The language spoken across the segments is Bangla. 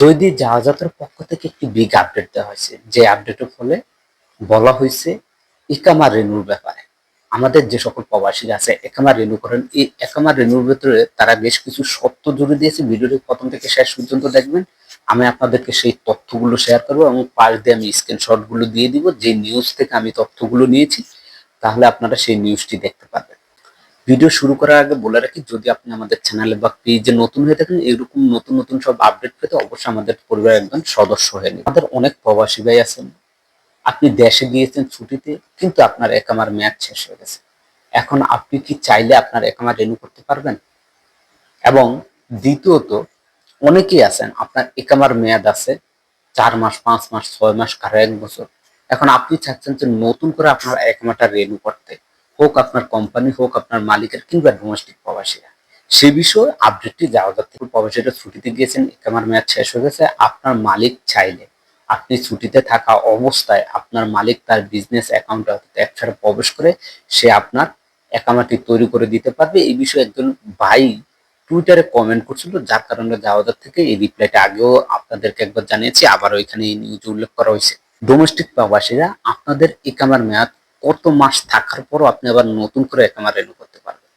সৌদি জাহাজাতের পক্ষ থেকে একটি বিগ আপডেট দেওয়া হয়েছে। যে আপডেটের ফলে বলা হয়েছে, ইকামা রেনুর ব্যাপারে। আমাদের যে সকল প্রবাসীরা আছে একামা রেনু করেন। এই একামা রেনুর ভেতরে তারা বেশ কিছু সত্য জুড়ে দিয়েছে। ভিডিওটি প্রথম থেকে শেষ পর্যন্ত দেখবেন। আমি আপনাদেরকে সেই তথ্যগুলো শেয়ার করব এবং পাশ দিয়ে আমি স্ক্রিনশটগুলো দিয়ে দিব। যে নিউজ থেকে আমি তথ্যগুলো নিয়েছি, তাহলে আপনারা সেই নিউজটি দেখতে পারবেন। ভিডিও শুরু করার আগে বলে রাখি, যদি আপনি আমাদের চ্যানেলে বা পেজে নতুন হয়ে থাকেন, এরকম নতুন নতুন সব আপডেট পেতে অবশ্যই আমাদের পরিবারের একজন সদস্য হয়ে নিন আমাদের অনেক প্রবাসী ভাই আছেন। আপনি দেশে গিয়েছেন ছুটিতে, কিন্তু আপনার একামার মেয়াদ শেষ হয়ে গেছে। এখন আপনি কি চাইলে আপনার একামার রেনু করতে পারবেন? এবং দ্বিতীয়ত, অনেকেই আছেন, আপনার একামার মেয়াদ আছে, চার মাস, পাঁচ মাস, ছয় মাস, কারও এক বছর। এখন আপনি চাচ্ছেন যে নতুন করে আপনার একামাটা রেনু করতে। হোক আপনার কোম্পানি হোক আপনার মালিকের কিংবা ডোমেস্টিক প্রবাসীরা। সে বিষয়ে আপডেটটি যাওয়া যাচ্ছে প্রবাসীরা ছুটিতে গিয়েছেন একামার মেয়াদ শেষ হয়ে গেছে, আপনার মালিক চাইলে আপনি ছুটিতে থাকা অবস্থায় আপনার মালিক তার বিজনেস অ্যাকাউন্টে অর্থাৎ প্রবেশ করে সে আপনার একামাটি তৈরি করে দিতে পারবে। এই বিষয়ে একজন ভাই টুইটারে কমেন্ট করছিল, যার কারণে জাওয়াদার থেকে এই রিপ্লাইটা আগেও আপনাদেরকে একবার জানিয়েছি, আবার ওইখানে নিউজ উল্লেখ করা হয়েছে। ডোমেস্টিক প্রবাসীরা, আপনাদের একামার মেয়াদ কত মাস থাকার পরও আপনি আবার নতুন করে একামার রেনু করতে পারবেন।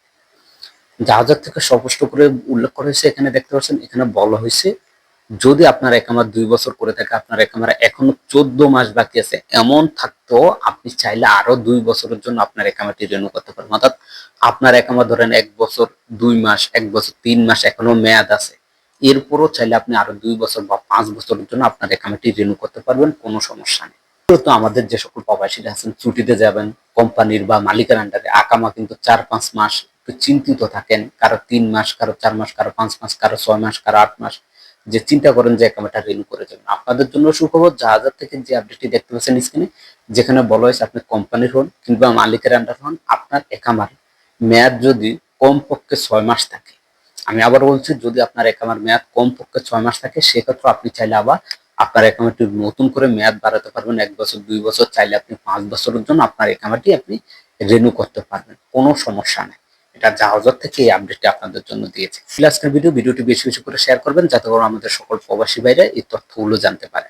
জাহাজের থেকে স্পষ্ট করে উল্লেখ করা হয়েছে, এখানে দেখতে পাচ্ছেন, এখানে বলা হয়েছে, যদি আপনার একামার দুই বছর করে থাকে, আপনার একামার এখনও চোদ্দ মাস বাকি আছে, এমন থাকতো, আপনি চাইলে আরও দুই বছরের জন্য আপনার একামাটি রেনু করতে পারবেন। অর্থাৎ আপনার একামা ধরেন এক বছর, দুই মাস, এক বছর, তিন মাস এখনও মেয়াদ আছে। এরপরও চাইলে আপনি আরও দুই বছর বা পাঁচ বছরের জন্য আপনার একামাটি রেনু করতে পারবেন, কোনো সমস্যা নেই। তো আমাদের যে সকল প্রবাসীরা আছেন ছুটিতে যাবেন, কোম্পানির বা মালিকের আন্ডারে আকামা কিন্তু চার পাঁচ মাস চিন্তিত থাকেন। কারও তিন মাস, কারও চার মাস, কারও পাঁচ মাস, কারও ছয় মাস, কারও আট মাস। যে চিন্তা করেন যে একামাটা রিনিউ করে যাবেন। আপনাদের জন্য সুখবর, জাহাজার থেকে যে আপডেটটি দেখতে পাচ্ছেন স্ক্রিনে যেখানে বলা হয়েছে আপনি কোম্পানির হন কিংবা মালিকের আন্ডার হন, আপনার একামার মেয়াদ যদি কমপক্ষে ছয় মাস থাকে। আমি আবার বলছি, যদি আপনার একামার মেয়াদ কমপক্ষে ছয় মাস থাকে, সেক্ষেত্রে আপনি চাইলে আবার আপনার অ্যাকাউন্টটি নতুন করে মেয়াদ বাড়াতে পারবেন, এক বছর, দুই বছর, চাইলে আপনি পাঁচ বছরের জন্য আপনার অ্যাকাউন্টটি আপনি রেনু করতে পারবেন, কোনো সমস্যা নেই। এটা জাহাজর থেকে এই আপডেটটি আপনাদের জন্য দিয়েছে। আজকের ভিডিও ভিডিওটি বেশি বেশি করে শেয়ার করবেন, যাতে করে আমাদের সকল প্রবাসী বাইরে এই তথ্যগুলো জানতে পারে।